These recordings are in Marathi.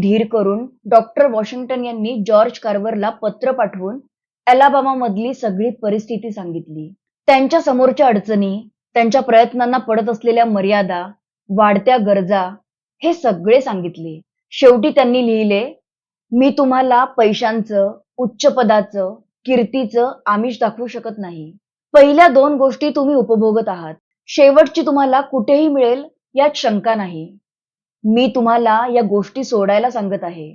धीर करून डॉक्टर वॉशिंग्टन यांनी जॉर्ज कार्वरला पत्र पाठवून अलाबामा मधली सगळी परिस्थिती सांगितली. त्यांच्या समोरच्या अडचणी त्यांच्या प्रयत्नांना पडत असलेल्या मर्यादा वाढत्या गरजा हे सगळे सांगितले. शेवटी त्यांनी लिहिले मी तुम्हाला पैशांचं उच्च पदाचं कीर्तीचं आमिष दाखवू शकत नाही. पहिल्या दोन गोष्टी तुम्ही उपभोगत आहात. शेवटची तुम्हाला कुठेही मिळेल यात शंका नाही. मी तुम्हाला या गोष्टी सोडायला सांगत आहे.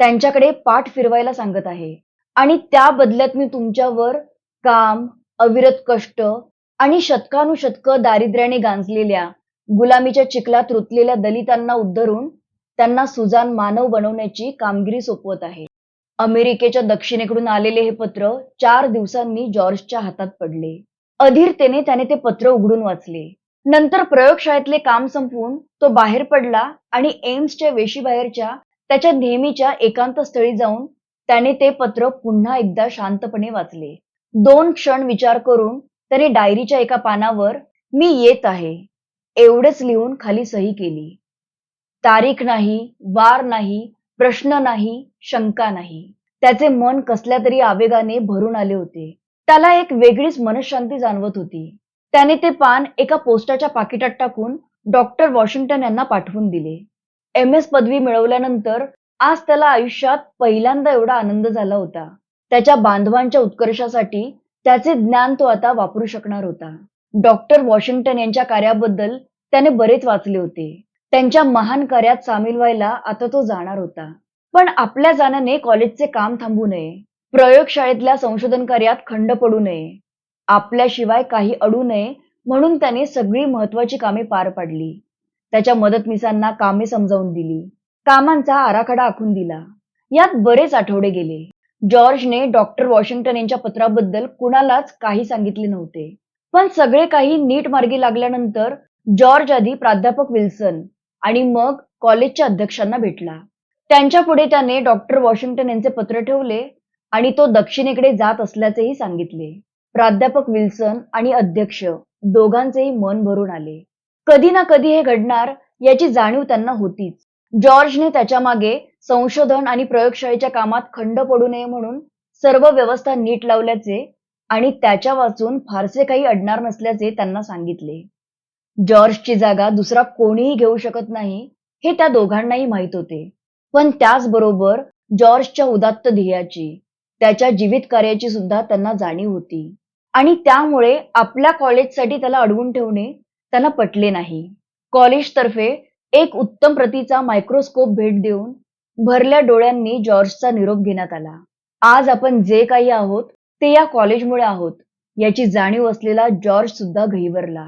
त्यांच्याकडे पाठ फिरवायला सांगत आहे. आणि त्या बदल्यात मी तुमच्यावर काम अविरत कष्ट आणि शतकानुशतक दारिद्र्याने गांजलेल्या गुलामीच्या चिखलात रुतलेल्या दलितांना उद्धरून त्यांना सुजान मानव बनवण्याची कामगिरी सोपवत आहे. अमेरिकेच्या दक्षिणेकडून आलेले हे पत्र चार दिवसांनी जॉर्जच्या हातात पडले. अधीरतेने त्याने ते पत्र उघडून वाचले. नंतर प्रयोगशाळेतले काम संपवून तो बाहेर पडला आणि एम्सच्या वेशीबाहेरच्या त्याच्या नेहमीच्या एकांत स्थळी जाऊन त्याने ते पत्र पुन्हा एकदा शांतपणे वाचले. दोन क्षण विचार करून त्याने डायरीच्या एका पानावर मी येत आहे. एवढेच लिहून खाली सही केली. तारीख नाही वार नाही प्रश्न नाही शंका नाही. त्याचे मन कसल्या तरी आवेगाने भरून आले होते. त्याला एक वेगळीच मनशांती जाणवत होती. त्याने ते पान एका पोस्टाच्या पाकिटात टाकून डॉक्टर वॉशिंग्टन यांना पाठवून दिले. एम एस पदवी मिळवल्यानंतर आज त्याला आयुष्यात पहिल्यांदा एवढा आनंद झाला होता. त्याच्या बांधवांच्या उत्कर्षासाठी त्याचे ज्ञान तो आता वापरू शकणार होता. डॉक्टर वॉशिंग्टन यांच्या कार्याबद्दल त्याने बरेच वाचले होते. त्यांच्या महान कार्यात सामील व्हायला आता तो जाणार होता. पण आपल्या जाण्याने कॉलेजचे काम थांबू नये. प्रयोगशाळेतल्या संशोधन कार्यात खंड पडू नये. आपल्याशिवाय काही अडू नये म्हणून त्याने सगळी महत्वाची कामे पार पाडली. त्याच्या मदतनीसांना कामे समजावून दिली. कामांचा आराखडा आखून दिला. यात बरेच आठवडे गेले. जॉर्जने डॉक्टर वॉशिंग्टन यांच्या पत्राबद्दल कुणालाच काही सांगितले नव्हते. पण सगळे काही नीट मार्गी लागल्यानंतर जॉर्ज आधी प्राध्यापक विल्सन आणि मग कॉलेजच्या अध्यक्षांना भेटला. त्यांच्या पुढे त्याने डॉक्टर वॉशिंग्टन यांचे पत्र ठेवले आणि तो दक्षिणेकडे जात असल्याचेही सांगितले. प्राध्यापक विल्सन आणि अध्यक्ष दोघांचेही मन भरून आले. कधी ना कधी हे घडणार याची जाणीव त्यांना होतीच. जॉर्जने त्याच्यामागे संशोधन आणि प्रयोगशाळेच्या कामात खंड पडू नये म्हणून सर्व व्यवस्था नीट लावल्याचे आणि त्याच्या वाचून फारसे काही अडणार नसल्याचे त्यांना सांगितले. जॉर्जची जागा दुसरा कोणीही घेऊ शकत नाही हे त्या दोघांनाही माहीत होते. पण त्याचबरोबर जॉर्जच्या उदात्त ध्येयाची त्याच्या जीवित कार्याची सुद्धा त्यांना जाणीव होती. आणि त्यामुळे आपल्या कॉलेजसाठी त्याला अडवून ठेवणे त्याला पटले नाही. कॉलेजतर्फे एक उत्तम प्रतीचा मायक्रोस्कोप भेट देऊन भरल्या डोळ्यांनी जॉर्जचा निरोप घेण्यात आला. आज आपण जे काही आहोत ते या कॉलेजमुळे आहोत याची जाणीव असलेला जॉर्ज सुद्धा घहिवरला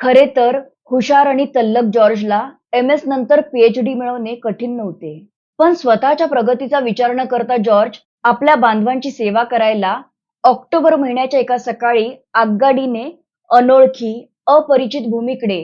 खरे तर हुशार आणि तल्लक जॉर्जला एम एस नंतर पीएचडी मिळवणे कठीण नव्हते. पण स्वतःच्या प्रगतीचा विचार न करता जॉर्ज आपल्या बांधवांची सेवा करायला ऑक्टोबर महिन्याच्या एका सकाळी आगगाडीने अनोळखी अपरिचित भूमीकडे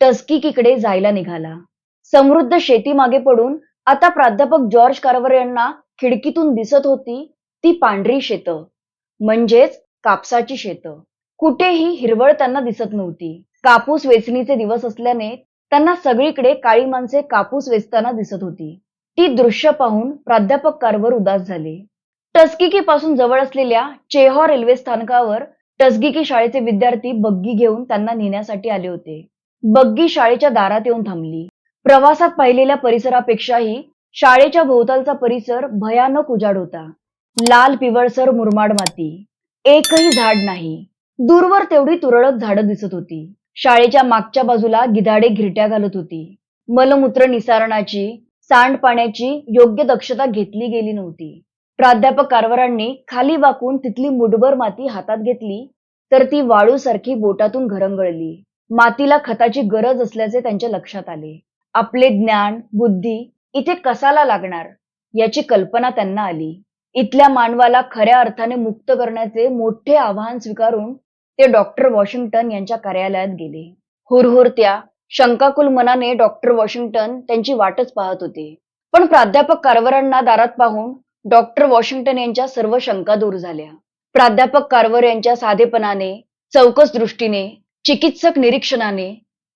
टस्किकीकडे जायला निघाला. समृद्ध शेती मागे पडून आता प्राध्यापक जॉर्ज कारवर यांना खिडकीतून दिसत होती ती पांढरी शेत. म्हणजेच कापसाची शेत. कुठेही हिरवळ त्यांना दिसत नव्हती. कापूस वेचणीचे दिवस असल्याने त्यांना सगळीकडे काळी माणसे कापूस वेचताना दिसत होती. ती दृश्य पाहून प्राध्यापक कारवर उदास झाले. टस्किकी पासून जवळ असलेल्या चेहॉ रेल्वे स्थानकावर टसगिकी शाळेचे विद्यार्थी बग्गी घेऊन त्यांना नेण्यासाठी आले होते. बग्गी शाळेच्या दारात येऊन थांबली. प्रवासात पाहिलेल्या परिसरापेक्षाही शाळेच्या भोवतालचा परिसर भयानक उजाड होता. लाल पिवळसर मुरमाड माती. एकही झाड नाही. दूरवर तेवढी तुरळक झाडं दिसत होती. शाळेच्या मागच्या बाजूला गिधाडे घिरट्या घालत होती. मलमूत्र निसारणाची सांडपाण्याची योग्य दक्षता घेतली गेली नव्हती. प्राध्यापक कारवारांनी खाली वाकून तिथली मुठभर माती हातात घेतली तर ती वाळूसारखी बोटातून घरंगळली. मातीला खताची गरज असल्याचे त्यांच्या लक्षात आले. आपले ज्ञान बुद्धी इथे कसाला लागणार याची कल्पना त्यांना आली. इथल्या मानवाला खऱ्या अर्थाने मुक्त करण्याचे मोठे आव्हान स्वीकारून ते डॉक्टर वॉशिंग्टन यांच्या कार्यालयात गेले. हुरहुरत्या शंकाकुल मनाने डॉक्टर वॉशिंग्टन त्यांची वाटच पाहत होते. पण प्राध्यापक कारवरांना दारात पाहून डॉक्टर वॉशिंग्टन यांच्या सर्व शंका दूर झाल्या. प्राध्यापक कारवर यांच्या साधेपणाने चौकस दृष्टीने चिकित्सक निरीक्षणाने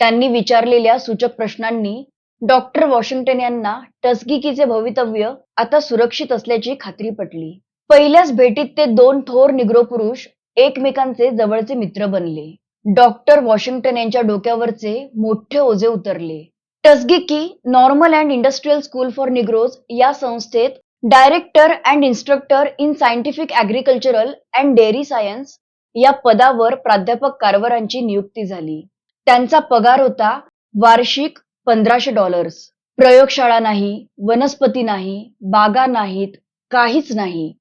त्यांनी विचारलेल्या सूचक प्रश्नांनी डॉक्टर वॉशिंग्टन यांना टस्गिकीचे भवितव्य आता सुरक्षित असल्याची खात्री पटली. पहिल्याच भेटीत ते दोन थोर निग्रो पुरुष एकमेकांचे जवळचे मित्र बनले. डॉक्टर वॉशिंग्टन यांच्या डोक्यावरचे मोठे ओझे उतरले. Tuskegee normal and industrial school for Negroes या संस्थेत director and instructor in scientific agricultural and dairy science या पदावर प्राध्यापक कारवारांची नियुक्ती झाली. त्यांचा पगार होता वार्षिक पंधराशे डॉलर्स प्रयोगशाळा नाही वनस्पती नाही बागा नाहीत काहीच नाही.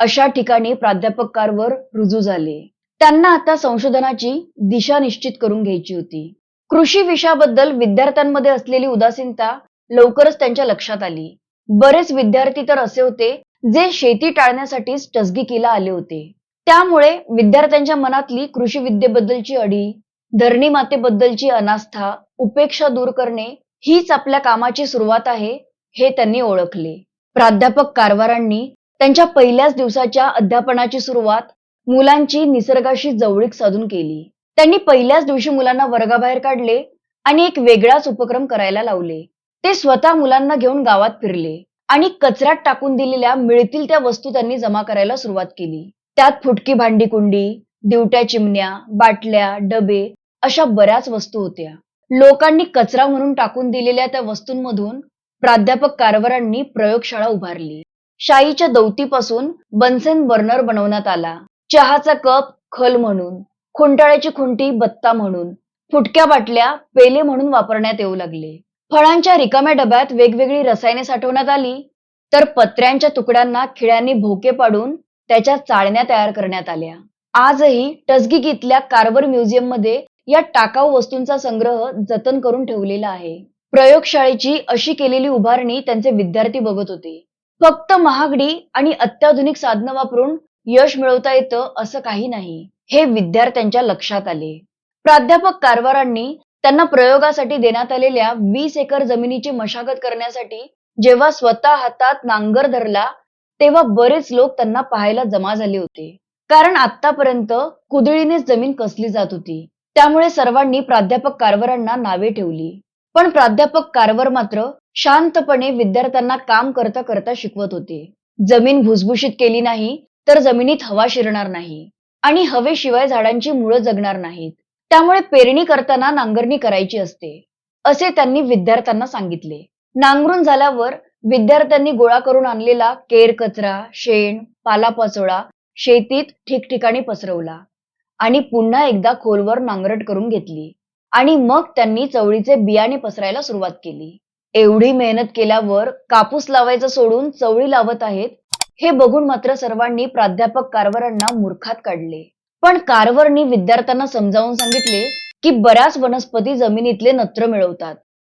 अशा ठिकाणी प्राध्यापक कारवर रुजू झाले. त्यांना आता संशोधनाची दिशा निश्चित करून घ्यायची होती. कृषी विषयाबद्दल विद्यार्थ्यांमध्ये असलेली उदासीनता लवकरच त्यांच्या लक्षात आली. बरेच विद्यार्थी तर असे होते जे शेती टाळण्यासाठीच टसगिकीला आले होते. त्यामुळे विद्यार्थ्यांच्या मनातली कृषी विद्येबद्दलची अडी धरणी मातेबद्दलची अनास्था उपेक्षा दूर करणे हीच आपल्या कामाची सुरुवात आहे हे त्यांनी ओळखले. प्राध्यापक कारवारांनी त्यांच्या पहिल्याच दिवसाच्या अध्यापनाची सुरुवात मुलांची निसर्गाशी जवळीक साधून केली. त्यांनी पहिल्याच दिवशी मुलांना वर्गाबाहेर काढले आणि एक वेगळाच उपक्रम करायला लावले. ते स्वतः मुलांना घेऊन गावात फिरले आणि कचऱ्यात टाकून दिलेल्या मिळतील त्या वस्तू त्यांनी जमा करायला सुरुवात केली. त्यात फुटकी भांडी कुंडी दिवट्या चिमण्या बाटल्या डबे अशा बऱ्याच वस्तू होत्या. लोकांनी कचरा म्हणून टाकून दिलेल्या त्या वस्तूंमधून प्राध्यापक कारभारांनी प्रयोगशाळा उभारली. शाईच्या दौतीपासून बन्सेन बर्नर बनवण्यात आला. चहाचा कप खल म्हणून खुंटाळ्याची खुंटी बत्ता म्हणून फुटक्या बाटल्या पेले म्हणून वापरण्यात येऊ लागले. फळांच्या रिकाम्या डब्यात वेगवेगळी रसायने साठवण्यात आली तर पत्र्यांच्या तुकड्यांना खिळ्यांनी भोके पाडून त्याच्या चाळण्या तयार करण्यात आल्या. आजही टसगिकीतल्या कार्बर म्युझियममध्ये या टाकाऊ वस्तूंचा संग्रह जतन करून ठेवलेला आहे. प्रयोगशाळेची अशी केलेली उभारणी त्यांचे विद्यार्थी बघत होते. फक्त महागडी आणि अत्याधुनिक साधनं वापरून यश मिळवता येतं असं काही नाही हे विद्यार्थ्यांच्या लक्षात आले. प्राध्यापक कारवारांनी त्यांना प्रयोगासाठी देण्यात आलेल्या वीस एकर जमिनीची मशागत करण्यासाठी जेव्हा स्वतः हातात नांगर धरला तेव्हा बरेच लोक त्यांना पाहायला जमा झाले होते. कारण आतापर्यंत कुदळीनेच जमीन कसली जात होती. त्यामुळे सर्वांनी प्राध्यापक कारवारांना नावे ठेवली. पण प्राध्यापक कारवर मात्र शांतपणे विद्यार्थ्यांना काम करता करता शिकवत होते. जमीन भुसभुशीत केली नाही तर जमिनीत हवा शिरणार नाही. आणि हवेशिवाय झाडांची मुळं जगणार नाहीत. त्यामुळे पेरणी करताना नांगरणी करायची असते असे त्यांनी विद्यार्थ्यांना सांगितले. नांगरून झाल्यावर विद्यार्थ्यांनी गोळा करून आणलेला केर कचरा शेण पालापाचोळा शेतीत ठिकठिकाणी पसरवला आणि पुन्हा एकदा खोलवर नांगरट करून घेतली आणि मग त्यांनी चवळीचे बियाणे पसरायला सुरुवात केली. एवढी मेहनत केल्यावर कापूस लावायचं सोडून चवळी लावत आहेत हे बघून मात्र सर्वांनी प्राध्यापक कारवारांना मूर्खात काढले. पण कारवरनी विद्यार्थ्यांना समजावून सांगितले की बऱ्याच वनस्पती जमिनीतले नत्र मिळवतात.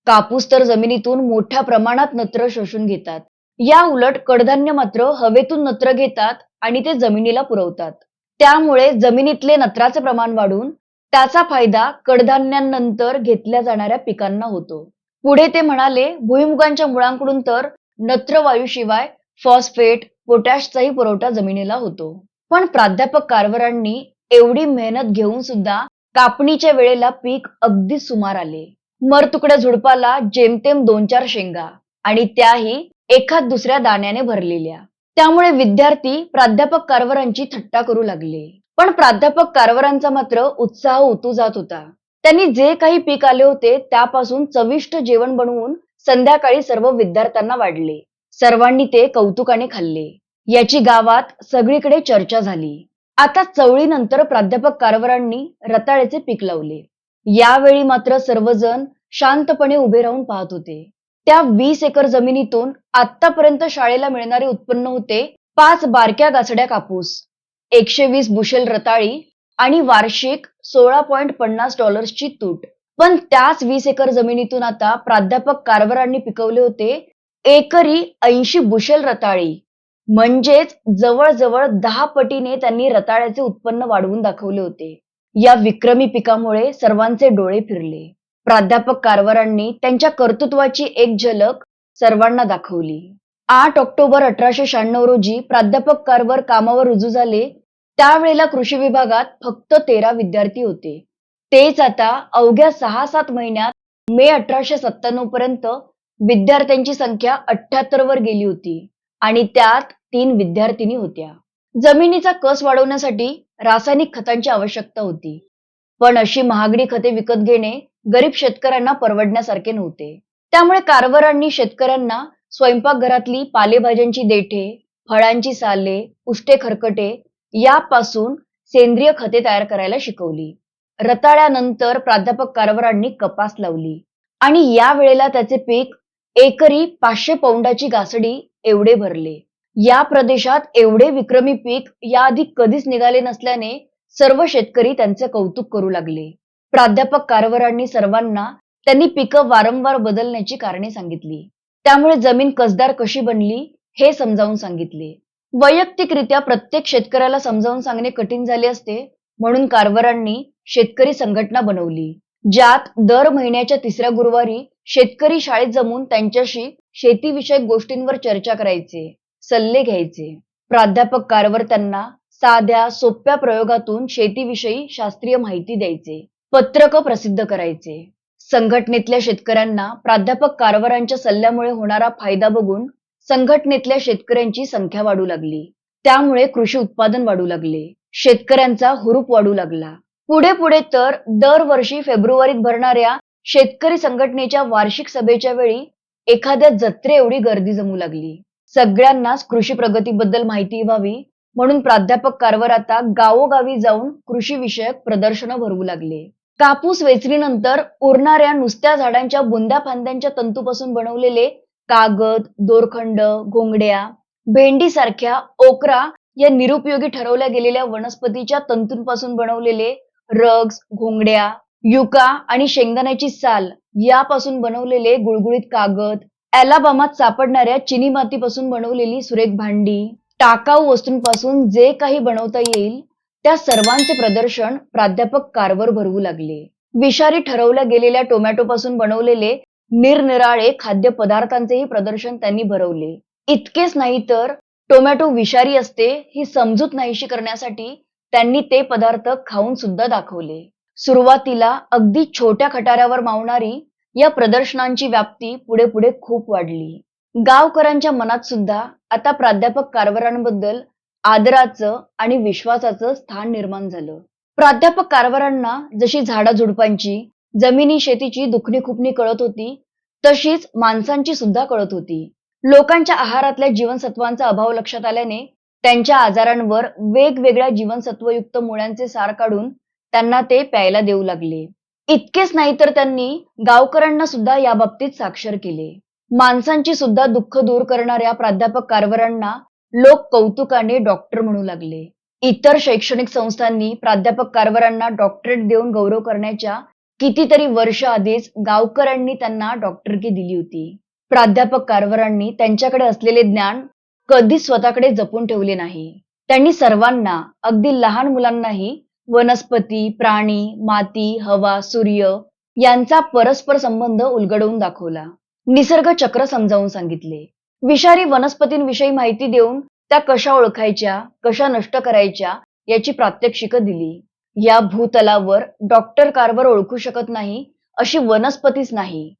कापूस तर जमिनीतून मोठ्या प्रमाणात नत्र शोषून घेतात. या उलट कडधान्य मात्र हवेतून नत्र घेतात आणि ते जमिनीला पुरवतात. त्यामुळे जमिनीतले नत्राचे प्रमाण वाढून त्याचा फायदा कडधान्यांनंतर घेतल्या जाणाऱ्या पिकांना होतो. पुढे ते म्हणाले भुईमुगांच्या मुळांकडून तर नत्रवायूशिवाय फॉस्फेट पोटॅशचाही पुरवठा जमिनीला होतो. पण प्राध्यापक कारवारांनी एवढी मेहनत घेऊन सुद्धा कापणीच्या वेळेला पीक अगदी सुमार आले. मरतुकड्या झुडपाला जेमतेम दोन चार शेंगा आणि त्याही एखाद दुसऱ्या दाण्याने भरलेल्या. त्यामुळे विद्यार्थी प्राध्यापक कारवारांची थट्टा करू लागले. पण प्राध्यापक कारवारांचा मात्र उत्साह उतू जात होता. त्यांनी जे काही पीक आले होते त्यापासून चविष्ट जेवण बनवून संध्याकाळी सर्व विद्यार्थ्यांना वाढले. सर्वांनी ते कौतुकाने खाल्ले. याची गावात सगळीकडे चर्चा झाली. आता चवळीनंतर प्राध्यापक कारवारांनी रताळ्याचे पीक लावले. यावेळी मात्र सर्वजण शांतपणे उभे राहून पाहत होते. त्या वीस एकर जमिनीतून आतापर्यंत शाळेला मिळणारे उत्पन्न होते पाच बारक्या गासड्या कापूस एकशे वीस बुशेल रताळी आणि वार्षिक सोळा पॉइंट पन्नास डॉलर्सची तूट. पण त्याच वीस एकर जमिनीतून आता प्राध्यापक कारवारांनी पिकवले होते एकरी ऐंशी बुशेल रताळी. म्हणजेच जवळजवळ दहा पटीने त्यांनी रताळ्याचे उत्पन्न वाढवून दाखवले होते. या विक्रमी पिकामुळे सर्वांचे डोळे फिरले. प्राध्यापक कारवारांनी त्यांच्या कर्तृत्वाची एक झलक सर्वांना दाखवली. आठ ऑक्टोबर अठराशे शहाण्णव रोजी प्राध्यापक कारवर कामावर रुजू झाले. त्यावेळेला कृषी विभागात फक्त तेरा विद्यार्थी होते. तेच आता अवघ्या सहा सात महिन्यात मे अठराशे सत्त्याण्णव पर्यंत विद्यार्थ्यांची संख्या अठ्याहत्तर वर गेली होती आणि त्यात तीन विद्यार्थिनी होत्या. जमिनीचा कस वाढवण्यासाठी रासायनिक खतांची आवश्यकता होती. पण अशी महागडी खते विकत घेणे गरीब शेतकऱ्यांना परवडण्यासारखे नव्हते. त्यामुळे कारवारांनी शेतकऱ्यांना स्वयंपाकघरातली पालेभाज्यांची देठे फळांची साले उष्टे खरकटे यापासून सेंद्रिय खते तयार करायला शिकवली. रताळ्यानंतर प्राध्यापक कारवारांनी कपास लावली. आणि या वेळेला त्याचे पीक एकरी पाचशे पौंडाची गासडी एवढे भरले. या प्रदेशात एवढे विक्रमी पीक याआधी कधीच निघाले नसल्याने सर्व शेतकरी त्यांचे कौतुक करू लागले. प्राध्यापक कारवारांनी सर्वांना त्यांनी पिकं वारंवार बदलण्याची कारणे सांगितली. त्यामुळे जमीन कसदार कशी बनली हे समजावून सांगितले. वैयक्तिकरित्या प्रत्येक शेतकऱ्याला समजावून सांगणे कठीण झाले असते म्हणून कारवारांनी शेतकरी संघटना बनवली ज्यात दर महिन्याच्या तिसऱ्या गुरुवारी शेतकरी शाळेत जमून त्यांच्याशी शेतीविषयक गोष्टींवर चर्चा करायचे. सल्ले घ्यायचे. प्राध्यापक कारवर त्यांना साध्या सोप्या प्रयोगातून शेतीविषयी शास्त्रीय माहिती द्यायचे. पत्रक प्रसिद्ध करायचे. संघटनेतल्या शेतकऱ्यांना प्राध्यापक कारवारांच्या सल्ल्यामुळे होणारा फायदा बघून संघटनेतल्या शेतकऱ्यांची संख्या वाढू लागली. त्यामुळे कृषी उत्पादन वाढू लागले. शेतकऱ्यांचा हुरूप वाढू लागला. पुढे पुढे तर दरवर्षी फेब्रुवारीत भरणाऱ्या शेतकरी संघटनेच्या वार्षिक सभेच्या वेळी एखाद्या जत्रे एवढी गर्दी जमू लागली. सगळ्यांनाच कृषी प्रगतीबद्दल माहिती व्हावी. म्हणून प्राध्यापक कारवर आता गावोगावी जाऊन कृषी विषयक प्रदर्शनं भरवू लागले. कापूस वेचणीनंतर उरणाऱ्या नुसत्या झाडांच्या बुंद्या फांद्यांच्या तंतूपासून बनवलेले कागद दोरखंड घोंगड्या भेंडी सारख्या ओकरा या निरुपयोगी ठरवल्या गेलेल्या वनस्पतीच्या तंतूंपासून बनवलेले रग्स घोंगड्या युका आणि शेंगदाण्याची साल यापासून बनवलेले गुळगुळीत कागद अलाबामात सापडणाऱ्या चिनी मातीपासून बनवलेली सुरेख भांडी टाकाऊ वस्तूंपासून जे काही बनवता येईल त्या सर्वांचे प्रदर्शन प्राध्यापक कारवर भरवू लागले. विषारी ठरवल्या गेलेल्या टोमॅटोपासून बनवलेले निरनिराळे खाद्य पदार्थांचेही प्रदर्शन त्यांनी भरवले. इतकेच नाही तर टोमॅटो विषारी असते ही समजूत नाहीशी करण्यासाठी त्यांनी ते पदार्थ खाऊन सुद्धा दाखवले. सुरुवातीला अगदी छोट्या खटाऱ्यावर मावणारी या प्रदर्शनांची व्याप्ती पुढे पुढे खूप वाढली. गावकऱ्यांच्या मनात सुद्धा आता प्राध्यापक कारभारांबद्दल आदराचं आणि विश्वासाचं स्थान निर्माण झालं. प्राध्यापक कारवारांना जशी झाडाझुडपांची जमिनी शेतीची दुखणी खुपणी कळत होती तशीच माणसांची सुद्धा कळत होती. लोकांच्या आहारातल्या जीवनसत्वांचा अभाव लक्षात आल्याने त्यांच्या आजारांवर वेगवेगळ्या जीवनसत्वयुक्त मुळ्यांचे सार काढून त्यांना ते प्यायला देऊ लागले. इतकेच नाही तर त्यांनी गावकऱ्यांना सुद्धा या बाबतीत साक्षर केले. माणसांची सुद्धा दुःख दूर करणाऱ्या प्राध्यापक कारवारांना लोक कौतुकाने डॉक्टर म्हणू लागले. इतर शैक्षणिक संस्थांनी प्राध्यापक कारवारांना डॉक्टरेट देऊन गौरव करण्याच्या कितीतरी वर्ष आधीच गावकऱ्यांनी त्यांना डॉक्टरकी दिली होती. प्राध्यापक कारवारांनी त्यांच्याकडे असलेले ज्ञान कधीच स्वतःकडे जपून ठेवले नाही. त्यांनी सर्वांना अगदी लहान मुलांनाही वनस्पती प्राणी माती हवा सूर्य यांचा परस्पर संबंध उलगडवून दाखवला. निसर्ग चक्र समजावून सांगितले. विषारी वनस्पतींविषयी माहिती देऊन त्या कशा ओळखायच्या कशा नष्ट करायच्या याची प्रात्यक्षिक दिली. या भूतलावर डॉक्टर कारभार ओळखू शकत नाही अशी वनस्पतीच नाही.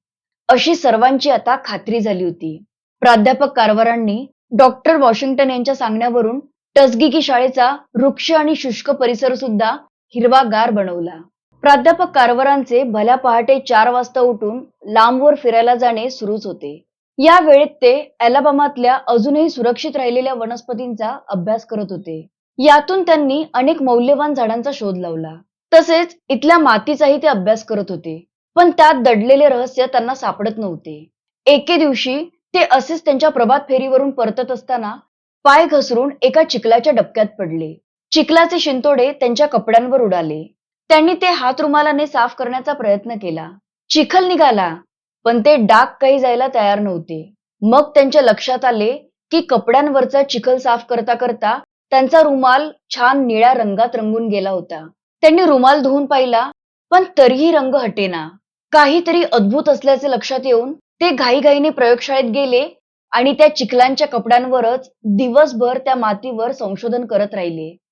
अशी सर्वांची आता खात्री झाली होती. प्राध्यापक कारवारांनी डॉक्टर वॉशिंग्टन यांच्या सांगण्यावरून टसगिकी शाळेचा वृक्ष आणि शुष्क परिसर सुद्धा हिरवागार बनवला. प्राध्यापक कारवारांचे भल्या पहाटे चार वाजता उठून लांबवर फिरायला जाणे सुरूच होते. या वेळेत ते अलाबामातल्या अजूनही सुरक्षित राहिलेल्या वनस्पतींचा अभ्यास करत होते. यातून त्यांनी अनेक मौल्यवान झाडांचा शोध लावला. तसेच इथल्या मातीचाही ते अभ्यास करत होते. पण त्यात दडलेले रहस्य त्यांना सापडत नव्हते. एके दिवशी ते असेच त्यांच्या प्रभात फेरीवरून परतत असताना पाय घसरून एका चिखलाच्या डबक्यात पडले. चिखलाचे शिंतोडे त्यांच्या कपड्यांवर उडाले. त्यांनी ते हात रुमालाने साफ करण्याचा प्रयत्न केला. चिखल निघाला पण ते डाग काही जायला तयार नव्हते. मग त्यांच्या लक्षात आले की कपड्यांवरचा चिखल साफ करता करता त्यांचा रुमाल छान निळ्या रंगात रंगून गेला होता. त्यांनी रुमाल धुवून पाहिला पण तरीही रंग हटेना. काहीतरी अद्भुत असल्याचे लक्षात येऊन ते घाईघाईने प्रयोगशाळेत गेले आणि त्या चिखलांच्या कपड्यांवरच दिवसभर त्या मातीवर संशोधन करत राहिले.